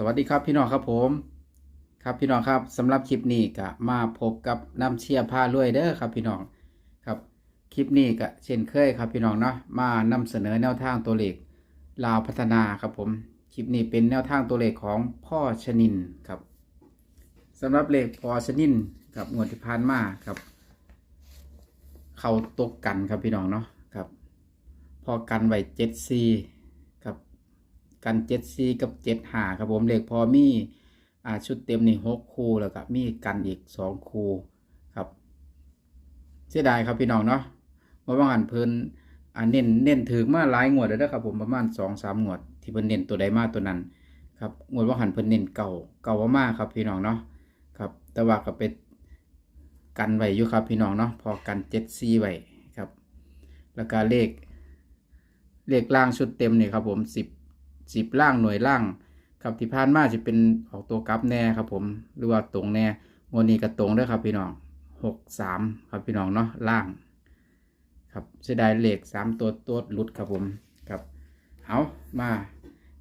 สวัสดีครับพี่น้องครับผม ครับพี่น้องครับสำหรับคลิปนี้ก็มาพบกับน้ำเชียร์ผ้ารวยเด้อครับพี่น้องครับคลิปนี้ก็เช่นเคยครับพี่น้องเนาะมานำเสนอแนวทางตัวเลขลาวพัฒนาครับผมคลิปนี้เป็นแนวทางตัวเลขของพ่อชนินครับสำหรับเลขพ่อชนินกับงวดที่ผ่านมาครับ เขาตกกันครับพี่น้องเนาะครับ พอกันไว้เจ็ดซี กันเจ็ดซีกับเจ็ดหาครับผมเลขพอมีอ่าชุดเต็มนี่หกคู่แล้วก็มีกันอีกสองคู่ครับ เสียดายครับพี่น้องเนาะเมื่อวานเพิ่นอ่าเน้นเน้นถึงมาหลายงวดแล้วนะครับผมประมาณสองสามงวด ที่เพิ่นเน้นตัวใดมาตัวนั้นครับงวดว่าหันเพิ่นเน้นเก่าเก่ามากครับพี่น้องเนาะครับ แต่ว่าก็เป็นกันไว้อยู่ครับพี่น้องเนาะพอกันเจ็ดซีไว้ครับ แล้วก็เลขเลขล่างชุดเต็มนี่ครับผมสิบ สิบล่างหน่วยล่างครับที่ผ่านมาจะเป็นออกตัวกลับแน่ครับผมหรือว่าตรงแน่งวดนี้ก็ตรงด้วยครับพี่น้องหกสามครับพี่น้องเนาะล่าง ครับเสียดายเหลขสามตัวตัวหลุดครับผมครับเอามา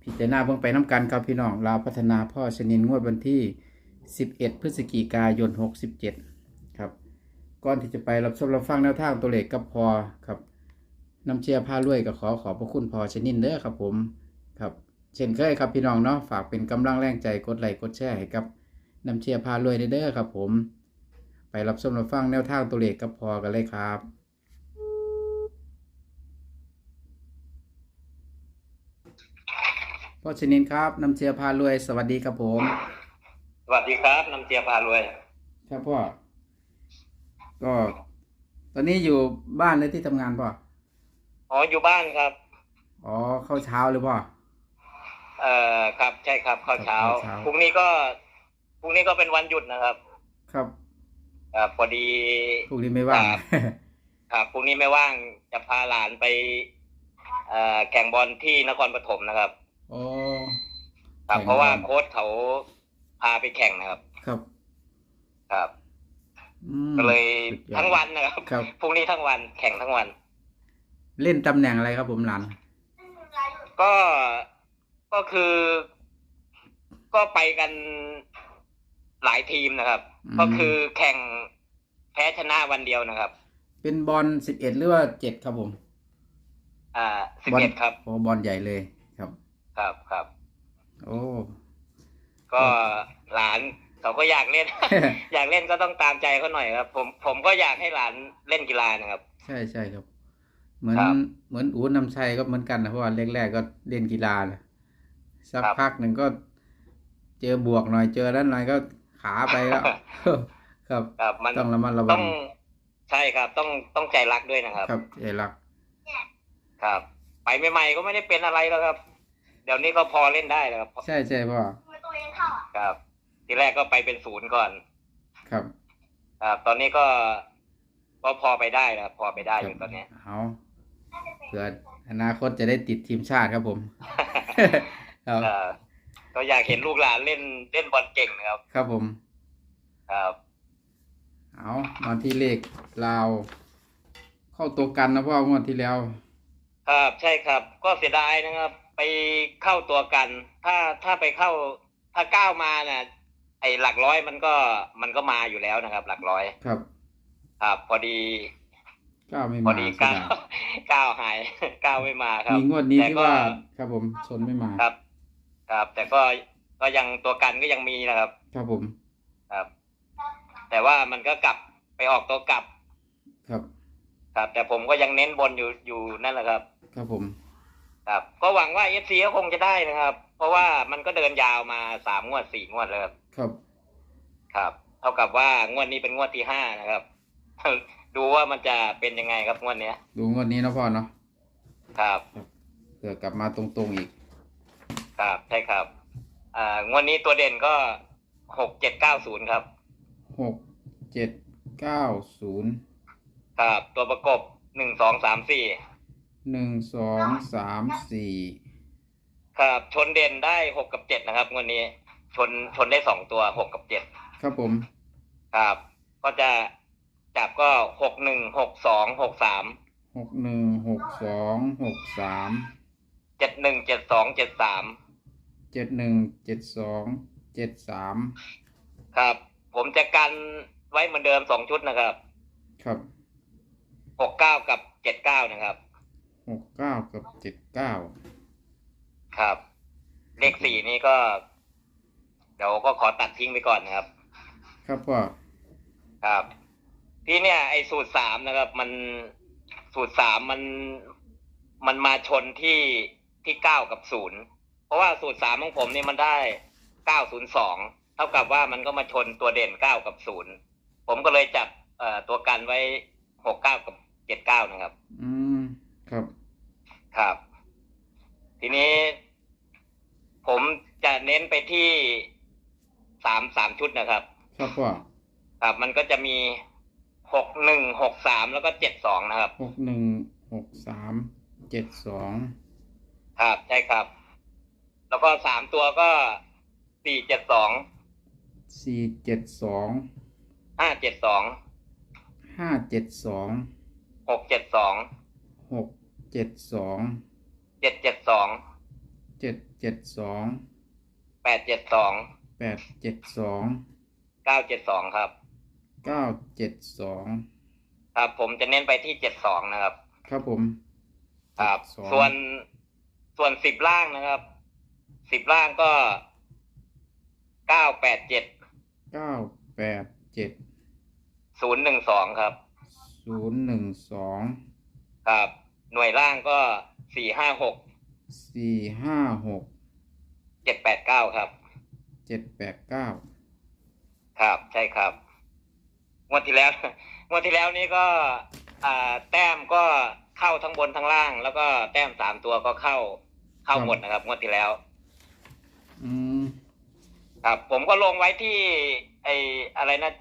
พิจารณาเพิ่งไปน้ำกันครับพี่น้องลาวพัฒนาพ่อชนินงวดวันที่ 11 พฤศจิกายน 67 ครับ ก่อนที่จะไปรับชมรับฟังแนวทางตัวเลขกับพอครับน้ำเชียร์ผ้ารวยก็ขอขอบพระคุณพอชนินเด้อครับผม ครับ เช่นเคยครับพี่น้องเนาะฝากเป็นกำลังแรงใจกดไลค์กดแชร์ให้กับน้ำเชียร์ผ้ารวยเด้อครับผม ไปรับชมรับฟังแนวทางตัวเลขกับพอกันเลยครับพ่อชนินครับน้ำเชียร์พารวย สวัสดีครับผม สวัสดีครับน้ำเจียพารวย ครับพ่อ ก็ ตอนนี้อยู่บ้านหรือที่ทำงานพ่อ อ๋ออยู่บ้านครับ อ๋อเข้าเช้าหรือพ่อ เอ่อครับใช่ครับข้าวเช้าข้าวเช้า พรุ่งนี้ก็พรุ่งนี้ก็เป็นวันหยุดนะครับครับครับพอดีพรุ่งนี้ไม่ว่าง ครับ ครับพรุ่งนี้ไม่ว่างจะพาหลานไปเอ่อแข่งบอลที่นครปฐมนะครับ โอ้ ครับ แข่งบอล เพราะว่าโค้ชเขาพาไปแข่งนะครับ ครับครับ อืม ก็เลยสุดยอดทั้งวันนะครับครับ พรุ่งนี้ทั้งวันแข่งทั้งวัน เล่นตำแหน่งอะไรครับผมหลานก็ ก็คือ ก็ไปกันหลายทีมนะครับ อืม ก็คือแข่งแพ้ชนะวันเดียวนะครับ เป็นบอลสิบเอ็ดหรือว่าเจ็ดครับผมอ่าสิบบอลเอ็ดครับ โอ้บอลใหญ่เลยครับ ครับครับ โอ้ ก็หลานเขาก็อยากเล่น อยากเล่นก็ต้องตามใจเขาหน่อยครับ ผมผมก็อยากให้หลานเล่นกีฬานะครับ ใช่ใช่ครับ เหมือนครับ เหมือนอูนำชัยก็เหมือนกันนะเพราะว่าแรกๆก็เล่นกีฬาแหละ สักครับพักหนึ่งก็เจอบวกหน่อยเจอด้านหน่อยก็ขาไปแล้ว ครับครับมันต้องระมัดระวัต้องงใช่ครับ ต้องต้องใจรักด้วยนะครับ ครับเอรัก ครับ ไปใหม่ๆก็ไม่ได้เป็นอะไรแล้วครับ เดี๋ยวนี้ก็พอเล่นได้แล้วครับใช่ใช่พ่อครับ ทีแรกก็ไปเป็นศูนย์ก่อน ครับครับตอนนี้ก็ก็พอไปได้นะครับพอไปได้อยู่ตอนนี้เอาเผื่ออนาคตจะได้ติดทีมชาติครับผม ครับเอ่อก็อยากเห็นลูกหลานเล่นเล่นบอลเก่งนะครับ ครับผม ครับเอามาที่เลขลาว เข้าตัวกันนะพ่องวดที่แล้ว ครับใช่ครับ ก็เสียดายนะครับ ไปเข้าตัวกัน ถ้าถ้าไปเข้า ถ้าก้าวมาน่ะ ไอ้หลักร้อยมันก็มันก็มาอยู่แล้วนะครับ หลักร้อย ครับครับพอดีก้าวไม่พอมาดีเสียก้าวดายก้าวหายก้าวไม่มาครับ มีงวดนี้แต่ที่ก็ว่าครับผมชนไม่มา ครับ ครับ แต่ก็ก็ยังตัวกันก็ยังมีนะครับ ครับผม ครับ แต่ว่ามันก็กลับไปออกตัวกลับ ครับ ครับ แต่ผมก็ยังเน้นบนอยู่อยู่นั่นแหละครับ ครับผม ครับ ก็หวังว่าเอฟซีก็คงจะได้นะครับ เพราะว่ามันก็เดินยาวมาสามงวดสี่งวดแล้วครับ ครับ ครับ เท่ากับว่างวดนี้เป็นงวดที่ห้านะครับ ดูว่ามันจะเป็นยังไงครับงวดเนี้ย ดูงวดนี้นะพ่อเนาะ ครับ เผื่อกลับมาตรงๆอีก ครับใช่ครับ อ่างวดนี้ตัวเด่นก็หกเจ็ดเก้าศูนย์ครับ หกเจ็ดเก้าศูนย์ครับ ตัวประกบหนึ่งสองสามสี่หนึ่งสองสามสี่ครับ ชนเด่นได้หกกับเจ็ดนะครับงวดนี้ ชนชนได้สองตัวหกกับเจ็ดครับผม ครับ ก็จะจับก็หกหนึ่งหกสองหกสามหกหนึ่งหกสองหกสามเจ็ดหนึ่งเจ็ดสองเจ็ดสาม เจ็ดหนึ่งเจ็ดสองเจ็ดสามครับ ผมจะกันไว้เหมือนเดิมสองชุดนะครับครับหกเก้ากับเจ็ดเก้านะครับหกเก้ากับเจ็ดเก้าครับ เลขสี่นี่ก็ เดี๋ยวก็ขอตัดทิ้งไปก่อนนะครับ ครับพ่อครับ ที่เนี่ย ไอ้สูตรสามนะครับ มันสูตรสามมันมันมาชนที่ที่เก้ากับศูนย์ เพราะว่าสูตรสามของผมนี่มันได้เก้าศูนย์สองเท่ากับว่ามันก็มาชนตัวเด่นเก้ากับศูนย์ผมก็เลยจับเอ่อตัวกันไว้หกเก้ากับเจ็ดเก้านะครับ อืม ครับ ครับ ทีนี้ ผมจะเน้นไปที่สามสามชุดนะครับ ครับพ่อครับ มันก็จะมีหกหนึ่งหกสามแล้วก็เจ็ดสองนะครับ หกหนึ่งหกสามเจ็ดสองครับ ใช่ครับ แล้วก็สามตัวก็สี่เจ็ดสองสี่เจ็ดสองห้าเจ็ดสองห้าเจ็ดสองหกเจ็ดสองหกเจ็ดสองเจ็ดเจ็ดสองเจ็ดเจ็ดสองแปดเจ็ดสองแปดเจ็ดสองเก้าเจ็ดสองครับเก้าเจ็ดสองครับผมจะเน้นไปที่เจ็ดสองนะครับ ครับผมครับ 72ส่วนส่วนสิบล่างนะครับ สิบล่างก็เก้าแปดเจ็ดเก้าแปดเจ็ดศูนย์หนึ่งสองครับ ศูนย์หนึ่งสองครับ หน่วยล่างก็สี่ห้าหกสี่ห้าหกเจ็ดแปดเก้าครับ เจ็ดแปดเก้าครับ ใช่ครับงวดที่แล้วงวดที่แล้วนี้ก็ อ่า แต้มก็เข้าทั้งบนทั้งล่าง แล้วก็แต้มสามตัวก็เข้าเข้าหมดนะครับงวดที่แล้ว อืมครับผมก็ลงไว้ที่ ไออะไรนะ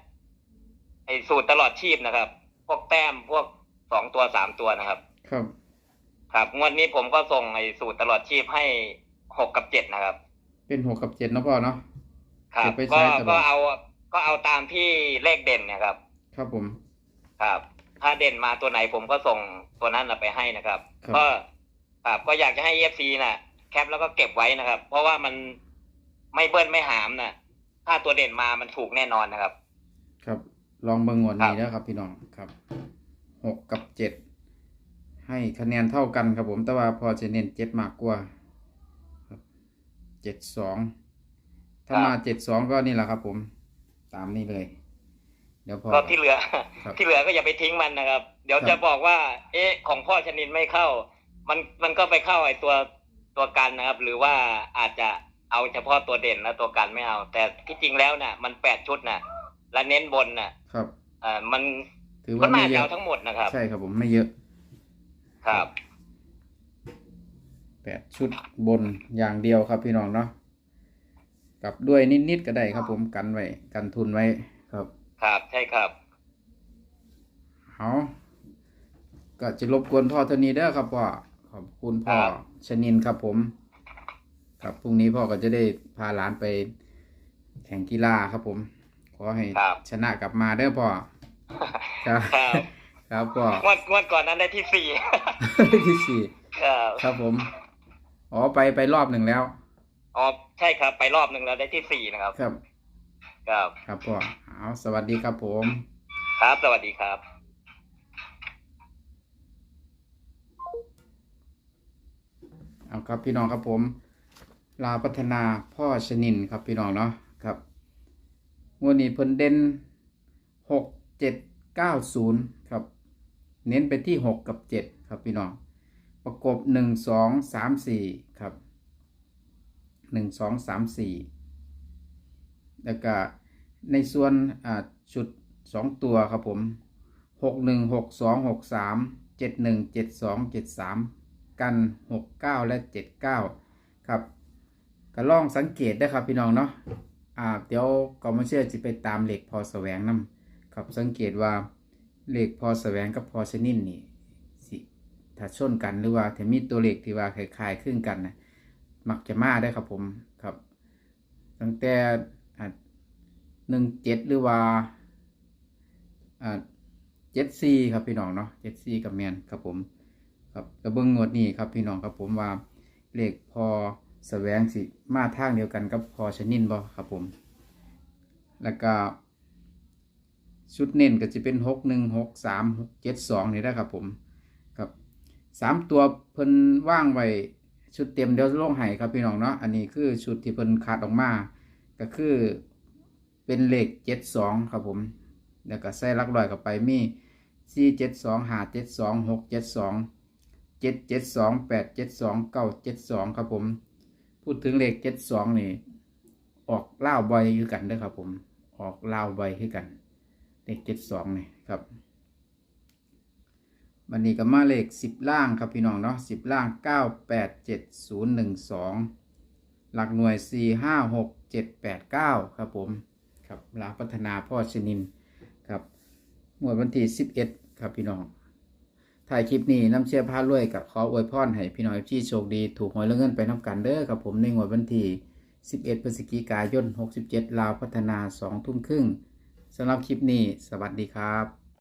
ไอสูตรตลอดชีพนะครับ พวกแต้มพวกสองตัวสามตัวนะครับ ครับ ครับงวดนี้ผมก็ส่งไอ้สูตรตลอดชีพให้หกกับเจ็ดนะครับ เป็นหกกับเจ็ดเนาะพ่อเนาะครับเก็บไว้ใช้ก็ตลอดก็เอาก็เอาตามที่เลขเด่นเนะครับ ครับผม ครับ ถ้าเด่นมาตัวไหนผมก็ส่งตัวนั้นน่ะไปให้นะครับ ครับ ก็ครับก็อยากจะให้เอฟซีน่ะแคปแล้วก็เก็บไว้นะครับ เพราะว่ามัน ไม่เบิ้ลไม่หามน่ะถ้าตัวเด่นมามันถูกแน่นอนนะครับ ครับ ลองเบิ่งงวดนี้ครับนะครับ พี่น้องครับหกกับเจ็ดให้คะแนนเท่ากันครับผมแต่ว่าพอจะเน้นเจ็ดมากกว่าครับเจ็ดสองถ้ามาเจ็ดสองก็นี่แหละครับ ผมตามนี้เลย เดี๋ยวพอก็ที่เหลือครับที่เหลือก็อย่าไปทิ้งมันนะครับ เดี๋ยวครับจะบอกว่า เอ๊ะ ของพ่อชนินไม่เข้า มันมันก็ไปเข้าไอ้ตัวตัวกันนะครับ หรือว่าอาจจะ เอาเฉพาะตัวเด่นแล้วตัวกันไม่เอา แต่ที่จริงแล้วน่ะ มันแปดชุดน่ะ และเน้นบนน่ะ ครับเอ่อมันถือก็ว่าไม่น่าเยจะอะเอาทั้งหมดนะครับ ใช่ครับผมไม่เยอะ ครับแปดชุดบนอย่างเดียวครับพี่น้องเนาะกลับด้วยนิดๆก็ได้ครับ ผมกันไว้กันทุนไว้ครับ ครับใช่ครับเอาก็จะรบกวนพ่อเท่านี้เด้อครับพ่อขอบคุณพ่อครับชนินครับผม ครับพรุ่งนี้พ่อก็จะได้พาหลานไปแข่งกีฬาครับผม ขอให้ครับ ชนะกลับมาเด้อพ่อครับครับครับพ่องวดงวดก่อนนั้นได้ที่สี่ ที่สี่ครับครับผม อ๋อไปไปรอบหนึ่งแล้ว อ๋อใช่ครับ ไปรอบหนึ่งแล้วได้ที่สี่นะครับ ครับ ครับ ครับพ่อเอาสวัสดีครับผม ครับ สวัสดีครับ เอาครับพี่น้องครับผม ลาพัฒนาพ่อชนินครับพี่น้องเนาะครับงวดนี้เพิ่นเด่นหกเจ็ดเก้าศูนย์ครับ เน้นไปที่หกกับเจ็ดครับพี่น้อง ประกบหนึ่งสองสามสี่ครับหนึ่งสองสามสี่แล้วก็ในส่วนอ่าชุดสองตัวครับผมหกหนึ่งหกสองหกสามเจ็ดหนึ่งเจ็ดสองเจ็ดสามกัน69และ79ครับ ก็ลองสังเกตได้ครับพี่น้องเนาะอ่าเดี๋ยวก็มาเชื่อจะไปตามเหล็กพอแสวงนำครับสังเกตว่าเหล็กพอแสวงกับพอชนินนี่สิถ้าชนกันหรือว่าถ้ามีตัวเหล็กที่ว่าคล้ายๆคลึงกันนะมักจะมาได้ครับผมครับ ตั้งแต่หนึ่งเจ็ดหรือว่าเจ็ดซีครับพี่น้องเนาะเจ็ดซีกับแมนครับผมครับกระเบื้องงวดนี้ครับพี่น้องครับผมว่าเหลขพอ แสวงสิมาทางเดียวกันกับพอชนินบ่ครับผม แล้วก็ชุดเน้นก็จะเป็นหกหนึ่งหกสามหกเจ็ดสองนี่นะครับผมครับสามตัวเพิ่นว่างไว้ชุดเต็มเดี๋ยวลงให้ครับพี่น้องเนาะอันนี้คือชุดที่เพิ่นขาดออกมา ก็คือเป็นเลขเจ็ดสองครับผม แล้วก็ใส่ลักร้อยเข้าไปมีสี่เจ็ดสองหาเจ็ดสองหกเจ็ดสองเจ็ดเจ็ดสองแปดเจ็ดสองเก้าเจ็ดสองครับผม พูดถึงเลขเจ็ดสองนี่ ออกเล่าวบ่อยคือกันเด้อครับ ผม ออกเล่าวบ่อยคือกัน เลขเจ็ดสองนี่ครับวันนี้ก็มาเลขสิบล่างครับพี่น้องเนาะสิบล่างเก้าแปดเจ็ดศูนย์หนึ่งสองหลักหน่วยสี่ห้าหกเจ็ดแปดเก้าครับผมครับลาพัฒนาพ่อชนินครับหมวดวันที่สิบเอ็ดครับพี่น้อง ถ่ายคลิปนี้น้ำเชื่อพารวยกับขออวยพรให้พี่น้อยที่โชคดีถูกหวยและเงินไปน้ำกันเด้อครับผมในงวดวันที่ 11 พฤศจิกายน 67 ลาวพัฒนา 2 ทุ่มครึ่งสำหรับคลิปนี้ สวัสดีครับ